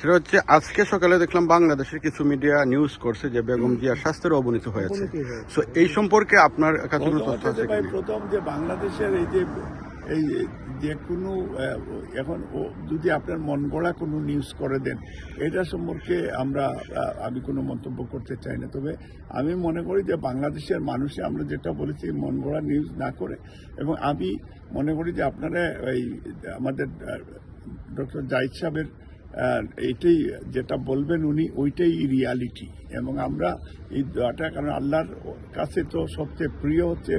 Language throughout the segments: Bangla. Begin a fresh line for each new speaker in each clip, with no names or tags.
সেটা হচ্ছে আজকে সকালে দেখলাম বাংলাদেশের কিছু মিডিয়া নিউজ করছে যে বেগম জিয়ার স্বাস্থ্যের অবনতি হয়েছে। সো এই সম্পর্কে আপনার কাছে কোনো তথ্য আছে
প্রথম যে বাংলাদেশের এই যে এই যে কোনো এখন ও যদি আপনার মন গড়া কোনো নিউজ করে দেন এটা সম্পর্কে আমরা আমি কোনো মন্তব্য করতে চাই না। তবে আমি মনে করি যে বাংলাদেশের মানুষে আমরা যেটা বলেছি মন গড়া নিউজ না করে এবং আমি মনে করি যে আপনারা এই আমাদের ডক্টর জাহিদ সাহেবের আহ, এইটাই যেটা বলবেন উনি ওইটাই রিয়ালিটি এবং আমরা এই দোয়াটা কারণ আল্লাহর কাছে তো সবচেয়ে প্রিয় হচ্ছে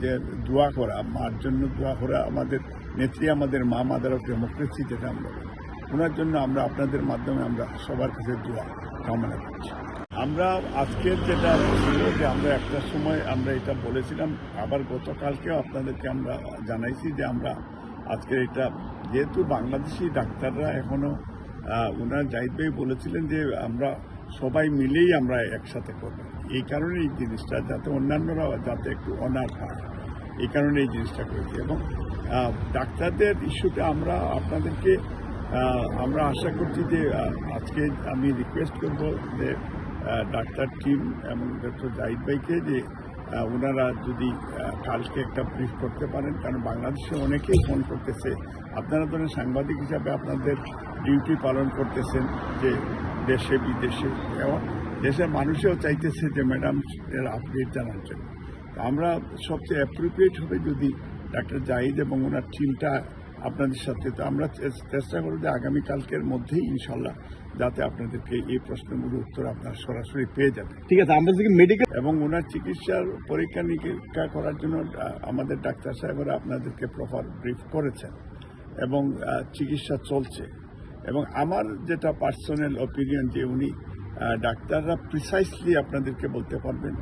যে দোয়া করা মার জন্য দোয়া করা আমাদের নেত্রী আমাদের মা মাদার ডেমোক্রেসি যেটা আমরা ওনার জন্য আমরা আপনাদের মাধ্যমে আমরা সবার কাছে দোয়া কামনা করছি। আমরা আজকের যেটা ছিল যে আমরা একটা সময় আমরা এটা বলেছিলাম আবার গতকালকেও আপনাদেরকে আমরা জানাইছি যে আমরা আজকে এটা যেহেতু বাংলাদেশি ডাক্তাররা এখনও আহ, ওনার জাহিদ বলেছিলেন যে আমরা সবাই মিলেই আমরা একসাথে করব। এই কারণে এই জিনিসটা যাতে অন্যান্যরা যাতে একটু অনার হয় এই কারণে এই জিনিসটা করেছি। এবং ডাক্তারদের ইস্যুতে আমরা আপনাদেরকে আমরা আশা করছি যে আজকে আমি রিকোয়েস্ট করব যে ডাক্তার টিম এবং ডক্টর জাহিদ ভাইকে যে ওনারা যদি কালকে একটা ব্রিফ করতে পারেন, কারণ বাংলাদেশে অনেকেই ফোন করতেছে। আপনারা ধরেন সাংবাদিক হিসাবে আপনাদের ডিউটি পালন করতেছেন যে দেশে, বিদেশে এবং দেশের মানুষেও চাইতেছে যে ম্যাডাম এর আপডেট জানার জন্য। আমরা সবচেয়ে অ্যাপ্রোপ্রিয়েট হবে যদি ডাক্তার জাহিদ এবং ওনার টিমটা আপনাদের সাথে তো আমরা চেষ্টা করব যে আগামীকালকের মধ্যেই ইনশাল্লাহ যাতে আপনাদেরকে এই প্রশ্নগুলোর উত্তর আপনারা সরাসরি পেয়ে যাবেন।
ঠিক আছে আমরা যদি মেডিকেল
এবং ওনার চিকিৎসার পরীক্ষা নিরীক্ষা করার জন্য আমাদের ডাক্তার সাহেবরা আপনাদেরকে প্রপার ব্রিফ করেছেন এবং চিকিৎসা চলছে। এবং আমার যেটা পার্সোনাল অপিনিয়ন যে উনি ডাক্তাররা প্রিসাইসলি আপনাদেরকে বলতে পারবেন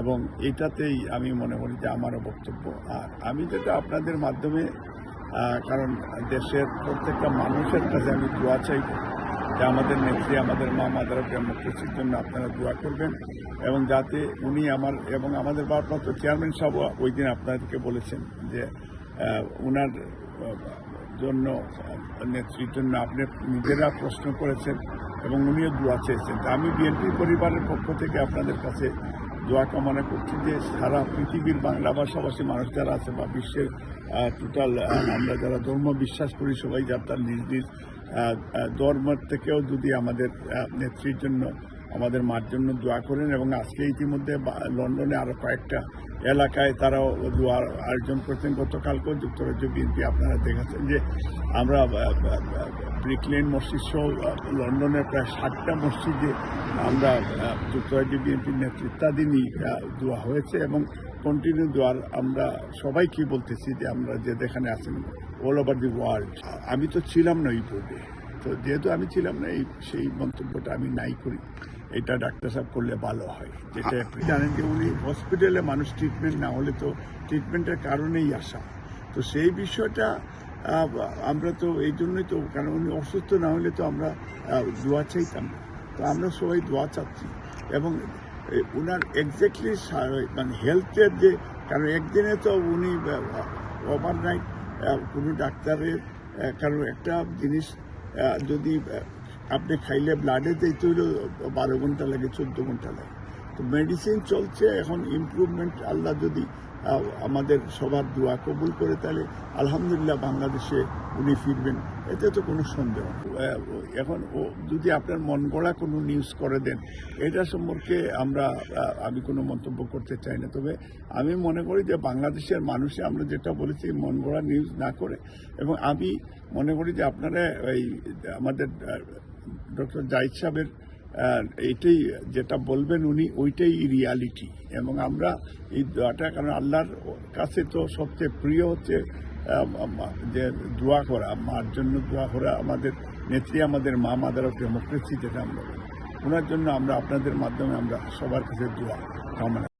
এবং এটাতেই আমি মনে করি যে আমারও বক্তব্য। আর আমি যেটা আপনাদের মাধ্যমে কারণ দেশের প্রত্যেকটা মানুষের কাছে আমি দোয়া চাইব যে আমাদের নেত্রী, আমাদের মা মাদার ডেমোক্রেসির জন্য আপনারা দোয়া করবেন এবং যাতে উনি আমার এবং আমাদের ভারপ্রাপ্ত চেয়ারম্যান সাহেব ওই দিন আপনাদেরকে বলেছেন যে ওনার জন্য নেত্রীর জন্য আপনি নিজেরা প্রশ্ন করেছেন এবং উনিও দোয়া চেয়েছেন। আমি বিএনপি পরিবারের পক্ষ থেকে আপনাদের কাছে দোয়া কামনা করছি যে সারা পৃথিবীর বাংলা ভাষাভাষী মানুষ যারা আছে বা বিশ্বের টোটাল আমরা যারা ধর্ম বিশ্বাস করি সবাই যার তার নিজ নিজ ধর্মের থেকেও যদি আমাদের নেত্রীর জন্য আমাদের মার জন্য দোয়া করেন এবং আজকে ইতিমধ্যে লন্ডনে আরও কয়েকটা এলাকায় তারাও দোয়ার আয়োজন করছেন। গতকালকেও যুক্তরাজ্য বিএনপি আপনারা দেখেছেন যে আমরা ব্রিকলেন মসজিদ সহ লন্ডনের প্রায় ষাটটা মসজিদে আমরা যুক্তরাজ্য বিএনপির নেতৃত্বাধীনই দোয়া হয়েছে এবং কন্টিনিউ দোয়ার আমরা সবাইকে বলতেছি যে আমরা যে যেখানে আছেন অল ওভার দি ওয়ার্ল্ড আমি তো ছিলাম না এই বোর্ডে তো যেহেতু আমি ছিলাম না এই সেই মন্তব্যটা আমি নাই করি। এটা ডাক্তার সাহেব করলে ভালো হয়। যেটা আপনি জানেন যে উনি হসপিটালে মানুষ ট্রিটমেন্ট না হলে তো ট্রিটমেন্টের কারণেই আসা। তো সেই বিষয়টা আমরা তো এই জন্যই তো কারণ উনি অসুস্থ না হলে তো আমরা দোয়া চাইতাম না। তো আমরা সবাই দোয়া চাচ্ছি। এবং ওনার এক্স্যাক্টলি মানে হেলথের যে কারণ একদিনে তো উনি ওভার নাইট কোনো ডাক্তারের কারণ একটা জিনিস যদি আপনি খাইলে ব্লাডে যেতে হইলে বারো ঘণ্টা লাগে, চোদ্দ ঘণ্টা লাগে। তো মেডিসিন চলছে, এখন ইম্প্রুভমেন্ট আল্লাহ যদি আমাদের সবার দোয়া কবুল করে তাহলে আলহামদুলিল্লাহ বাংলাদেশে উনি ফিরবেন, এতে তো কোনো সন্দেহ এখন ও যদি আপনার মন গড়া কোনো নিউজ করে দেন, এটা সম্পর্কে আমরা আমি কোনো মন্তব্য করতে চাই না। তবে আমি মনে করি যে বাংলাদেশের মানুষে আমরা যেটা বলেছি, মন গড়া নিউজ না করে, এবং আমি মনে করি যে আপনারা এই আমাদের ডক্টর জাহিদ সাহেবের আহ, এইটাই যেটা বলবেন উনি ওইটাই রিয়ালিটি এবং আমরা এই দোয়াটা কারণ আল্লাহর কাছে তো সবচেয়ে প্রিয় হচ্ছে যে দোয়া করা মার জন্য দোয়া করা আমাদের নেত্রী আমাদের মা মাদার ডেমোক্রেসি যেটা আমরা ওনার জন্য আমরা আপনাদের মাধ্যমে আমরা সবার কাছে দোয়া কামনা